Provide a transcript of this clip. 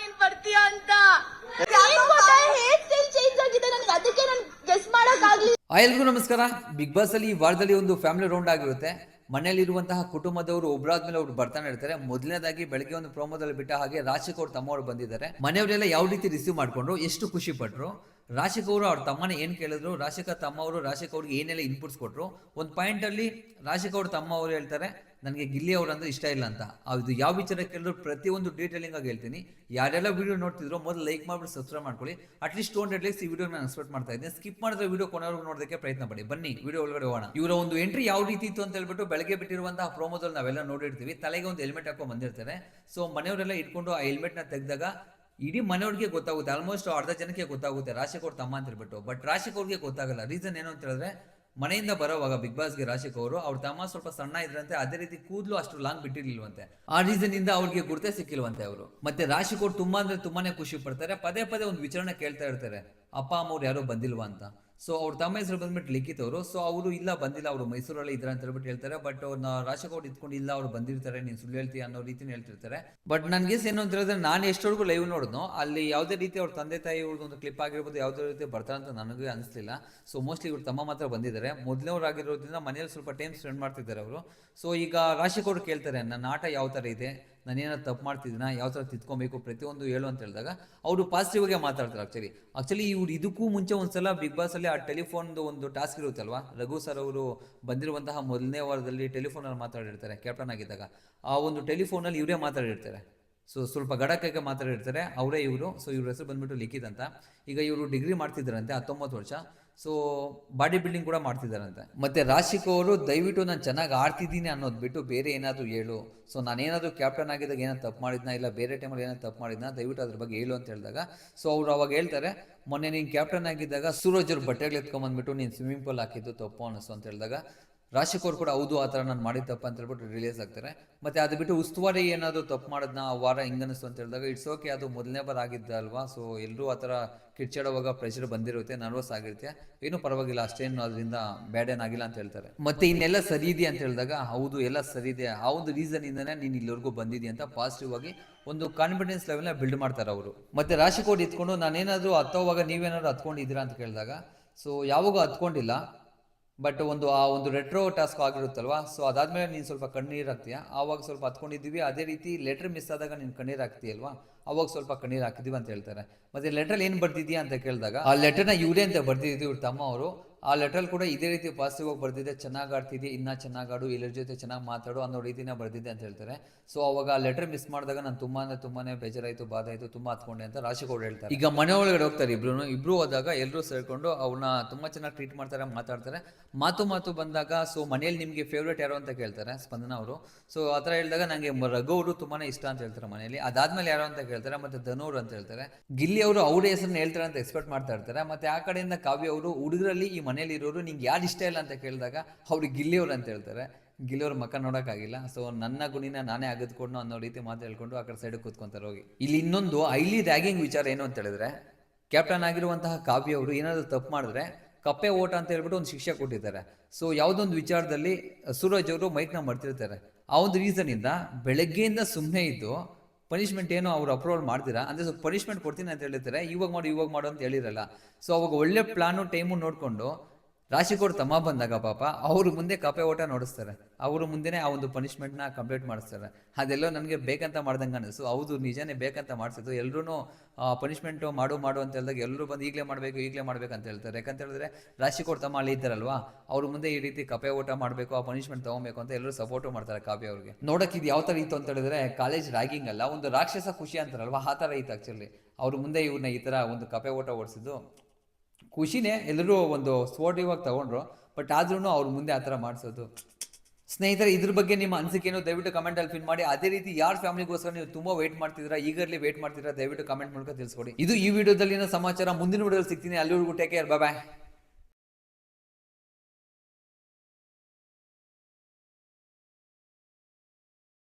ನೀನ್ ಬರ್ತೀಯ ಅಂತ? ಹೇರ್ ಸ್ಟೈಲ್ ಚೇಂಜ್ ಆಗಿದೆ? ನನ್ಗೆ ಅದಕ್ಕೆ ನನ್ ಗೆಸ್ ಮಾಡಕ್ ಆಗ್ಲಿ ಎಲ್ರಿಗೂ ನಮಸ್ಕಾರ. ಬಿಗ್ ಬಾಸ್ ಅಲ್ಲಿ ಈ ವಾರದಲ್ಲಿ ಒಂದು ಫ್ಯಾಮಿಲಿ ರೌಂಡ್ ಆಗಿರುತ್ತೆ. ಮನೆಯಲ್ಲಿರುವಂತಹ ಕುಟುಂಬದವರು ಒಬ್ಬರಾದ್ಮೇಲೆ ಅವ್ರು ಬರ್ತಾನೆ ಇರ್ತಾರೆ. ಮೊದಲನೇದಾಗಿ ಬೆಳಗ್ಗೆ ಒಂದು ಪ್ರೋಮೋದಲ್ಲಿ ಬಿಟ್ಟ ಹಾಗೆ ರಾಶಿಕ್ ಅವ್ರ ತಮ್ಮವ್ರು ಬಂದಿದ್ದಾರೆ. ಮನೆಯವರೆಲ್ಲ ಯಾವ ರೀತಿ ರಿಸೀವ್ ಮಾಡ್ಕೊಂಡ್ರು? ಎಷ್ಟು ಖುಷಿ ಪಟ್ರು? ರಾಶಿಕ್ ಅವರು ಅವ್ರ ತಮ್ಮನ ಏನ್ ಕೇಳಿದ್ರು? ರಾಶಿಕ ತಮ್ಮವರು ರಾಶಿಕ್ ಅವ್ರಿಗೆ ಏನೆಲ್ಲ ಇನ್ಪುಟ್ಸ್ ಕೊಟ್ರು? ಒಂದು ಪಾಯಿಂಟ್ ಅಲ್ಲಿ ರಾಶಿಕ್ ಅವ್ರ ತಮ್ಮ ಅವರು ಹೇಳ್ತಾರೆ ನನಗೆ ಗಿಲ್ಲಿ ಅವ್ರು ಅಂದರೆ ಇಷ್ಟ ಇಲ್ಲ ಅಂತ. ಅದು ಯಾವ ವಿಚಾರ ಕೇಳಿದ್ರು ಪ್ರತಿಯೊಂದು ಡೀಟೇಲಿಂಗ್ ಆಗಿ ಹೇಳ್ತೀನಿ. ಯಾರೆಲ್ಲ ವಿಡಿಯೋ ನೋಡ್ತಿದ್ರು ಮೊದಲು ಲೈಕ್ ಮಾಡಿಬಿಟ್ಟು ಸಬ್ಸ್ಕ್ರೈಬ್ ಮಾಡ್ಕೊಳ್ಳಿ. At least two hundred likes ಈ ವಿಡಿಯೋ ನಾನು ಎಕ್ಸ್ಪೆಕ್ಟ್ ಮಾಡ್ತಾ ಇದ್ದೀನಿ. ಸ್ಕಿಪ್ ಮಾಡಿದ್ರೆ ವಿಡಿಯೋ ಕೊನೆವರೆಗೂ ನೋಡೋದಕ್ಕೆ ಪ್ರಯತ್ನ ಪಡಿ. ಬನ್ನಿ ವಿಡಿಯೋ ಒಳಗಡೆ ಹೋಗೋಣ. ಇವರ ಒಂದು ಎಂಟ್ರಿ ಯಾವ ರೀತಿ ಇತ್ತು ಅಂತ ಹೇಳ್ಬಿಟ್ಟು ಬೆಳಗ್ಗೆ ಬಿಟ್ಟಿರುವಂತಹ ಪ್ರೋಮೋದಲ್ಲಿ ನಾವೆಲ್ಲ ನೋಡಿರ್ತೀವಿ. ತಲೆಗೆ ಒಂದು ಹೆಲ್ಮೆಟ್ ಹಾಕೊಂಡು ಬಂದಿರ್ತಾರೆ. ಸೊ ಮನೆಯವರೆಲ್ಲ ಇಟ್ಕೊಂಡು ಆ ಹೆಲ್ಮೆಟ್ನ ತೆಗೆದಾಗ ಇಡೀ ಮನೆಯವ್ರಿಗೆ ಗೊತ್ತಾಗುತ್ತೆ. ಆಲ್ಮೋಸ್ಟ್ ಅರ್ಧ ಜನಕ್ಕೆ ಗೊತ್ತಾಗುತ್ತೆ. ರಾಶಿಕ್ ಅವ್ರ ತಮ್ಮ ಅಂತ ಹೇಳ್ಬಿಟ್ಟು. ಬಟ್ ರಾಶಿಕ್ ಅವ್ರಿಗೆ ಗೊತ್ತಾಗಲ್ಲ. ರೀಸನ್ ಏನು ಅಂತ ಹೇಳಿದ್ರೆ ಮನೆಯಿಂದ ಬರೋವಾಗ ಬಿಗ್ ಬಾಸ್ಗೆ ರಾಶಿಕ್ ಅವರು, ಅವ್ರ ತಮ್ಮ ಸ್ವಲ್ಪ ಸಣ್ಣ ಇದ್ರಂತೆ, ಅದೇ ರೀತಿ ಕೂದಲು ಅಷ್ಟು ಲಾಂಗ್ ಬಿಟ್ಟಿರ್ಲಿಲ್ವಂತೆ. ಆ ರೀಸನ್ ಇಂದ ಅವ್ರಿಗೆ ಗುರುತೇ ಸಿಕ್ಕಿಲ್ವಂತೆ ಅವರು. ಮತ್ತೆ ರಾಶಿಕ್ ಅವ್ರು ತುಂಬಾ ಅಂದ್ರೆ ತುಂಬಾನೇ ಖುಷಿ ಪಡ್ತಾರೆ, ಪದೇ ಪದೇ ಒಂದು ವಿಚಾರಣೆ ಕೇಳ್ತಾ ಇರ್ತಾರೆ, ಅಪ್ಪ, ಅಮ್ಮ ಅವ್ರು ಯಾರೋ ಬಂದಿಲ್ವಾ? ಅಂತ. ಸೊ ಅವ್ರ ತಮ್ಮ ಹೆಸರು ಬಂದ್ಬಿಟ್ಟು ಲಿಖಿತ್ ಅವರು ಸೊ ಅವರು ಇಲ್ಲ, ಬಂದಿಲ್ಲ, ಅವರು ಮೈಸೂರಲ್ಲಿ ಇದ್ರ ಅಂತ ಹೇಳ್ಬಿಟ್ಟು ಹೇಳ್ತಾರೆ. ಬಟ್ ಅವ್ರನ್ನ ರಾಜಕೋಟ್ ಇದ್ಕೊಂಡು ಇಲ್ಲ, ಅವ್ರು ಬಂದಿರ್ತಾರೆ, ನೀನು ಸುಳ್ಳು ಹೇಳ್ತೀಯ ಅನ್ನೋ ರೀತಿನ ಹೇಳ್ತಿರ್ತಾರೆ. ಬಟ್ ನನಗೆ ಏನು ಅಂತ ಹೇಳಿದ್ರೆ ನಾನು ಎಷ್ಟೋರ್ಗು ಲೈವ್ ನೋಡಿದ್ನೋ, ಅಲ್ಲಿ ಯಾವುದೇ ರೀತಿ ಅವ್ರ ತಂದೆ ತಾಯಿ ಒಂದು ಕ್ಲಿಪ್ ಆಗಿರ್ಬೋದು, ಯಾವುದೇ ರೀತಿ ಬರ್ತಾರೆ ಅಂತ ನನಗೆ ಅನಿಸ್ಲಿಲ್ಲ. ಸೊ ಮೋಸ್ಟ್ಲಿ ಇವ್ರು ತಮ್ಮ ಮಾತ್ರ ಬಂದಿದ್ದಾರೆ. ಮೊದಲನೇವ್ರಾಗಿರೋದ್ರಿಂದ ಮನೇಲಿ ಸ್ವಲ್ಪ ಟೈಮ್ ಸ್ಪೆಂಡ್ ಮಾಡ್ತಿದ್ದಾರೆ ಅವರು. ಸೊ ಈಗ ರಾಶಿಕೋಡ್ ಕೇಳ್ತಾರೆ, ನನ್ನ ಆಟ ಯಾವ ಥರ ಇದೆ? ನಾನೇನಾದ್ರು ತಪ್ಪು ಮಾಡ್ತಿದ್ದೀನ? ಯಾವ ಥರ ತಿದ್ಕೊಬೇಕು? ಪ್ರತಿಯೊಂದು ಹೇಳು ಅಂತ ಹೇಳಿದಾಗ ಅವರು ಪಾಸಿಟಿವ್ ಆಗಿ ಮಾತಾಡ್ತಾರೆ ಆಕ್ಚುಲಿ ಆಕ್ಚುಲಿ ಇವ್ರು ಇದಕ್ಕೂ ಮುಂಚೆ ಒಂದ್ಸಲ ಬಿಗ್ ಬಾಸ್ ಅಲ್ಲಿ ಆ ಟೆಲಿಫೋನ್ದು ಒಂದು ಟಾಸ್ಕ್ ಇರುತ್ತಲ್ವಾ? ರಘು ಸರ್ ಅವರು ಬಂದಿರುವಂತಹ ಮೊದಲನೇ ವಾರದಲ್ಲಿ ಟೆಲಿಫೋನಲ್ಲಿ ಮಾತಾಡಿರ್ತಾರೆ ಕ್ಯಾಪ್ಟನ್ ಆಗಿದ್ದಾಗ. ಆ ಒಂದು ಟೆಲಿಫೋನಲ್ಲಿ ಇವರೇ ಮಾತಾಡಿರ್ತಾರೆ. ಸೊ ಸ್ವಲ್ಪ ಗಡಕ್ಕೆ ಮಾತಾಡಿರ್ತಾರೆ, ಅವರೇ ಇವರು. ಸೊ ಇವ್ರ ಹೆಸರು ಬಂದ್ಬಿಟ್ಟು ಲಿಖಿತ್ ಅಂತ. ಈಗ ಇವರು ಡಿಗ್ರಿ ಮಾಡ್ತಿದ್ದಾರಂತೆ, ಹತ್ತೊಂಬತ್ತು ವರ್ಷ. ಸೊ ಬಾಡಿ ಬಿಲ್ಡಿಂಗ್ ಕೂಡ ಮಾಡ್ತಿದ್ದಾರಂತೆ. ಮತ್ತೆ ರಾಶಿಕ್ ಅವರು, ದಯವಿಟ್ಟು ನಾನು ಚೆನ್ನಾಗಿ ಆಡ್ತಿದ್ದೀನಿ ಅನ್ನೋದು ಬಿಟ್ಟು ಬೇರೆ ಏನಾದರೂ ಹೇಳು. ಸೊ ನಾನೇನಾದರೂ ಕ್ಯಾಪ್ಟನ್ ಆಗಿದ್ದಾಗ ಏನೋ ತಪ್ಪು ಮಾಡಿದ್ನಾ, ಇಲ್ಲ ಬೇರೆ ಟೈಮಲ್ಲಿ ಏನೋ ತಪ್ಪು ಮಾಡಿದ್ನಾ, ದಯವಿಟ್ಟು ಅದ್ರ ಬಗ್ಗೆ ಹೇಳು ಅಂತ ಹೇಳಿದಾಗ ಸೊ ಅವ್ರು ಅವಾಗ ಹೇಳ್ತಾರೆ, ಮೊನ್ನೆ ನೀನು ಕ್ಯಾಪ್ಟನ್ ಆಗಿದ್ದಾಗ ಸೂರಜ್ ಅವ್ರು ಬಟ್ಟೆಗಳು ಎತ್ಕೊಂಬಂದ್ಬಿಟ್ಟು ನೀನು ಸ್ವಿಮ್ಮಿಂಗ್ ಪೂಲ್ ಹಾಕಿದ್ದು ತಪ್ಪು ಅನ್ನಿಸ್ತು ಅಂತ ಹೇಳಿದಾಗ ರಾಶಿಕ್ ಕೋರ್ ಕೂಡ ಹೌದು, ಆ ಥರ ನಾನು ಮಾಡಿದ ತಪ್ಪು ಅಂತ ಹೇಳ್ಬಿಟ್ಟು ರಿಲೀಸ್ ಆಗ್ತಾರೆ. ಮತ್ತೆ ಅದು ಬಿಟ್ಟು ಉಸ್ತುವಾರಿ ಏನಾದರೂ ತಪ್ಪು ಮಾಡೋದನ್ನ ಆ ವಾರ ಹಿಂಗನಿಸ್ತು ಅಂತ ಹೇಳಿದಾಗ ಇಟ್ಸ್ ಓಕೆ ಅದು ಮೊದಲನೇ ಬಾರ ಆಗಿದ್ದ ಅಲ್ವಾ? ಸೊ ಎಲ್ಲರೂ ಆ ಥರ ಕಿರ್ಚಾಡುವಾಗ ಪ್ರೆಷರ್ ಬಂದಿರುತ್ತೆ ನರ್ವಸ್ ಆಗಿರುತ್ತೆ. ಏನೂ ಪರವಾಗಿಲ್ಲ, ಅಷ್ಟೇನು ಅದರಿಂದ ಬ್ಯಾಡ್ ಏನಾಗಿಲ್ಲ ಅಂತ ಹೇಳ್ತಾರೆ. ಮತ್ತೆ ಇನ್ನೆಲ್ಲ ಸರಿ ಇದೆ ಅಂತ ಹೇಳಿದಾಗ, ಹೌದು, ಎಲ್ಲ ಸರಿ ಇದೆ. ಆ ಒಂದು ರೀಸನ್ ಇಂದನೇ ನೀನು ಇಲ್ಲಿವರೆಗೂ ಬಂದಿದೆ ಅಂತ ಪಾಸಿಟಿವ್ ಆಗಿ ಒಂದು ಕಾನ್ಫಿಡೆನ್ಸ್ ಲೆವೆಲ್ನ ಬಿಲ್ಡ್ ಮಾಡ್ತಾರೆ ಅವರು. ಮತ್ತೆ ರಾಶಿ ಕೋಡ್ ಇತ್ಕೊಂಡು ನಾನೇನಾದರೂ ಹತ್ತೋವಾಗ ನೀವೇನಾದ್ರು ಹತ್ಕೊಂಡಿದ್ದೀರಾ ಅಂತ ಕೇಳಿದಾಗ ಸೊ ಯಾವಾಗ ಹತ್ಕೊಂಡಿಲ್ಲ. ಬಟ್ ಒಂದು, ಆ ಒಂದು ರೆಟ್ರೋ ಟಾಸ್ಕ್ ಆಗಿರುತ್ತಲ್ವಾ? ಸೊ ಅದಾದ್ಮೇಲೆ ನೀನು ಸ್ವಲ್ಪ ಕಣ್ಣೀರು ಹಾಕ್ತೀಯ? ಆವಾಗ ಸ್ವಲ್ಪ ಹತ್ಕೊಂಡಿದ್ದೀವಿ. ಅದೇ ರೀತಿ ಲೆಟ್ರ್ ಮಿಸ್ ಆದಾಗ ನೀನು ಕಣ್ಣೀರು ಹಾಕ್ತೀಯಲ್ವಾ? ಅವಾಗ ಸ್ವಲ್ಪ ಕಣ್ಣೀರು ಹಾಕಿದೀವಿ ಅಂತ ಹೇಳ್ತಾರೆ. ಮತ್ತೆ ಲೆಟ್ರಲ್ಲಿ ಏನು ಬರ್ದಿದ್ಯಾ ಅಂತ ಕೇಳಿದಾಗ, ಆ ಲೆಟರ್ನ ಇವರೇ ಅಂತ ಬರ್ದಿದ್ದೀವಿ ಇವ್ರ ತಮ್ಮ ಅವರು. ಆ ಲೆಟ್ರಲ್ಲಿ ಕೂಡ ಇದೇ ರೀತಿ ಪಾಸಿಟಿವ್ ಆಗಿ ಬರೆದಿದೆ, ಚೆನ್ನಾಗಿ ಆಡ್ತಿದ್ದೆ ಇನ್ನೂ ಚೆನ್ನಾಗಿ ಆಡು ಎಲ್ಲರ ಜೊತೆ ಚೆನ್ನಾಗಿ ಮಾತಾಡು ಅನ್ನೋ ರೀತಿನ ಬರ್ದಿದ್ದೆ ಅಂತ ಹೇಳ್ತಾರೆ. ಸೊ ಅವಾಗ ಆ ಲೆಟರ್ ಮಿಸ್ ಮಾಡಿದಾಗ ನಾನು ತುಂಬಾ ಅಂದರೆ ತುಂಬಾನೇ ಬೇಜಾರಾಯಿತು ಬಾಧ ಆಯಿತು ತುಂಬ ಹತ್ಕೊಂಡೆ ಅಂತ ರಾಶಿಗೌಡ ಹೇಳ್ತಾರೆ. ಈಗ ಮನೆ ಒಳಗಡೆ ಹೋಗ್ತಾರೆ ಇಬ್ರು ಇಬ್ರು ಹೋದಾಗ ಎಲ್ಲರೂ ಸೇರಿಕೊಂಡು ಅವನ್ನ ತುಂಬ ಚೆನ್ನಾಗಿ ಟ್ರೀಟ್ ಮಾಡ್ತಾರೆ, ಮಾತಾಡ್ತಾರೆ. ಮಾತು ಮಾತು ಬಂದಾಗ ಸೊ ಮನೇಲಿ ನಿಮಗೆ ಫೇವ್ರೇಟ್ ಯಾರು ಅಂತ ಕೇಳ್ತಾರೆ, ಸ್ಪಂದನ ಅವರು. ಸೊ ಆ ಥರ ಹೇಳಿದಾಗ ನನಗೆ ರಘು ಅವರು ತುಂಬಾನೇ ಇಷ್ಟ ಅಂತ ಹೇಳ್ತಾರೆ ಮನೆಯಲ್ಲಿ. ಅದಾದ್ಮೇಲೆ ಯಾರು ಅಂತ ಕೇಳ್ತಾರೆ, ಮತ್ತೆ ಧನೂರ್ ಅಂತ ಹೇಳ್ತಾರೆ. ಗಿಲ್ಲಿ ಅವರು ಅವ್ರ ಹೆಸರನ್ನ ಹೇಳ್ತಾರೆ ಅಂತ ಎಕ್ಸ್ಪೆಕ್ಟ್ ಮಾಡ್ತಾ ಇರ್ತಾರೆ. ಮತ್ತೆ ಆ ಕಡೆಯಿಂದ ಕಾವ್ಯ ಅವರು ಹುಡುಗರಲ್ಲಿ ಈ ಮನೇಲಿ ಇರೋರು ನಿಂಗೆ ಯಾರು ಇಷ್ಟ ಇಲ್ಲ ಅಂತ ಕೇಳಿದಾಗ ಅವ್ರು ಗಿಲ್ಲಿಯವ್ರು ಅಂತ ಹೇಳ್ತಾರೆ. ಗಿಲ್ಲಿಯವ್ರ ಮಕ್ಕ ನೋಡೋಕ್ಕಾಗಿಲ್ಲ. ಸೊ ನನ್ನ ಗುಣಿನ ನಾನೇ ಅಗದ್ಕೊಂಡು ಅನ್ನೋ ರೀತಿ ಮಾತು ಹೇಳ್ಕೊಂಡು ಆ ಕಡೆ ಸೈಡ್ ಕೂತ್ಕೊಂತಾರೆ ಹೋಗಿ. ಇಲ್ಲಿ ಇನ್ನೊಂದು ಐಲಿ ರ್ಯಾಗಿಂಗ್ ವಿಚಾರ ಏನು ಅಂತ ಹೇಳಿದ್ರೆ ಕ್ಯಾಪ್ಟನ್ ಆಗಿರುವಂತಹ ಕಾವ್ಯ ಅವರು ಏನಾದರೂ ತಪ್ಪು ಮಾಡಿದ್ರೆ ಕಪ್ಪೆ ಓಟ ಅಂತ ಹೇಳ್ಬಿಟ್ಟು ಒಂದು ಶಿಕ್ಷೆ ಕೊಟ್ಟಿದ್ದಾರೆ. ಸೊ ಯಾವುದೊಂದು ವಿಚಾರದಲ್ಲಿ ಸೂರಜ್ ಅವರು ಮೈಕ್ನ ಮಾಡ್ತಿರ್ತಾರೆ ಆ ಒಂದು ರೀಸನಿಂದ ಬೆಳಗ್ಗೆಯಿಂದ ಸುಮ್ಮನೆ ಇದ್ದು ಪನಿಷ್ಮೆಂಟ್ ಏನೋ ಅವ್ರು ಅಪ್ರೂವಲ್ ಮಾಡ್ತೀರಾ? ಅಂದರೆ ಸ್ವಲ್ಪ ಪನಿಷ್ಮೆಂಟ್ ಕೊಡ್ತೀನಿ ಅಂತ ಹೇಳಿರ್ತಾರೆ. ಇವಾಗ ಮಾಡು ಇವಾಗ ಮಾಡು ಅಂತ ಹೇಳಿರಲ್ಲ. ಸೊ ಅವಾಗ ಒಳ್ಳೆ ಪ್ಲಾನು ಟೈಮು ನೋಡಿಕೊಂಡು ರಾಶಿಕೋಡ್ ತಮ್ಮ ಬಂದಾಗ ಪಾಪ ಅವ್ರ ಮುಂದೆ ಕಪೆ ಓಟ ನೋಡಿಸ್ತಾರೆ. ಅವ್ರ ಮುಂದೆನೇ ಆ ಒಂದು ಪನಿಷ್ಮೆಂಟ್ನ ಕಂಪ್ಲೀಟ್ ಮಾಡಿಸ್ತಾರೆ. ಅದೆಲ್ಲೋ ನನಗೆ ಬೇಕಂತ ಮಾಡ್ದಂಗೆ ಅನಿಸ್ತು ಹೌದು, ನಿಜನೇ ಬೇಕಂತ ಮಾಡಿಸಿದ್ದು. ಎಲ್ಲರೂ ಪನಿಷ್ಮೆಂಟು ಮಾಡು ಮಾಡು ಅಂತ ಹೇಳಿದಾಗ ಎಲ್ಲರೂ ಬಂದು ಈಗಲೇ ಮಾಡಬೇಕು ಈಗಲೇ ಮಾಡಬೇಕು ಅಂತ ಹೇಳ್ತಾರೆ. ಯಾಕಂತ ಹೇಳಿದ್ರೆ ರಾಶಿಕೋಡ್ ತಮ್ಮ ಅಲ್ಲಿ ಇದ್ದಾರಲ್ವಾ? ಅವ್ರ ಮುಂದೆ ಈ ರೀತಿ ಕಪೆ ಓಟ ಮಾಡಬೇಕು, ಆ ಪನಿಷ್ಮೆಂಟ್ ತಗೊಬೇಕು ಅಂತ ಎಲ್ಲರೂ ಸಪೋರ್ಟು ಮಾಡ್ತಾರೆ ಕಾಪಿ ಅವ್ರಿಗೆ. ನೋಡಕ್ಕೆ ಇದು ಯಾವ ಥರ ಇತ್ತು ಅಂತ ಹೇಳಿದ್ರೆ ಕಾಲೇಜ್ ರ್ಯಾಗಿಂಗ್ ಅಲ್ಲ, ಒಂದು ರಾಕ್ಷಸ ಖುಷಿ ಅಂತಾರಲ್ವಾ? ಆ ಥರ ಇತ್ತು ಆ್ಯಕ್ಚುಲಿ ಅವ್ರ ಮುಂದೆ ಇವ್ರನ್ನ ಈ ಥರ ಒಂದು ಕಪೆ ಓಟ ಓಡಿಸಿದ್ದು. ಖುಷಿನೇ ಎಲ್ಲರೂ ಒಂದು ಸ್ಪೋರ್ಟಿವ್ ಆಗಿ ತಗೊಂಡ್ರು ಬಟ್ ಆದ್ರೂ ಅವ್ರ ಮುಂದೆ ಆ ಥರ ಮಾಡಿಸೋದು. ಸ್ನೇಹಿತರೆ, ಇದ್ರ ಬಗ್ಗೆ ನಿಮ್ಮ ಅನಿಸಿಕೆಯನ್ನು ದಯವಿಟ್ಟು ಕಮೆಂಟಲ್ಲಿ ಫಿಲ್ ಮಾಡಿ. ಅದೇ ರೀತಿ ಯಾರ ಫ್ಯಾಮಿಲಿಗೋಸ್ಕರ ನೀವು ತುಂಬ ವೇಟ್ ಮಾಡ್ತಿದ್ದೀರಾ, ಈಗರ್ಲಿ ವೇಟ್ ಮಾಡ್ತಿದ್ದೀರಾ, ದಯವಿಟ್ಟು ಕಮೆಂಟ್ ಮೂಲಕ ತಿಳಿಸ್ಕೊಡಿ. ಇದು ಈ ವಿಡಿಯೋದಲ್ಲಿನ ಸಮಾಚಾರ. ಮುಂದಿನ ವಿಡಿಯೋದಲ್ಲಿ ಸಿಗ್ತೀನಿ. ಅಲ್ಲಿವರೆಗೂ ಟೇಕ್ ಕೇರ್ ಬಾಯ್